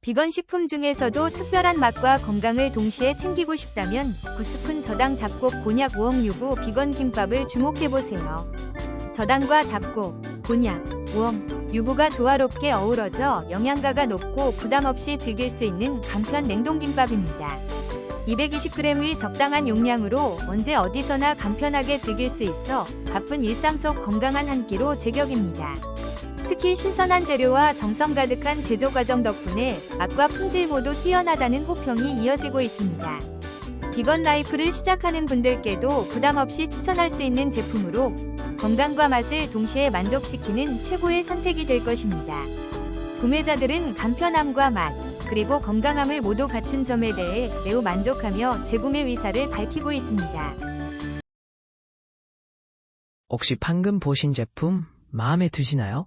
비건 식품 중에서도 특별한 맛과 건강을 동시에 챙기고 싶다면 9스푼 저당 잡곡 곤약 우엉 유부 비건 김밥을 주목해보세요. 저당과 잡곡, 곤약, 우엉, 유부가 조화롭게 어우러져 영양가가 높고 부담 없이 즐길 수 있는 간편 냉동김밥입니다. 220g의 적당한 용량으로 언제 어디서나 간편하게 즐길 수 있어 바쁜 일상 속 건강한 한 끼로 제격입니다. 특히 신선한 재료와 정성 가득한 제조 과정 덕분에 맛과 품질 모두 뛰어나다는 호평이 이어지고 있습니다. 비건 라이프를 시작하는 분들께도 부담 없이 추천할 수 있는 제품으로 건강과 맛을 동시에 만족시키는 최고의 선택이 될 것입니다. 구매자들은 간편함과 맛, 그리고 건강함을 모두 갖춘 점에 대해 매우 만족하며 재구매 의사를 밝히고 있습니다. 혹시 방금 보신 제품 마음에 드시나요?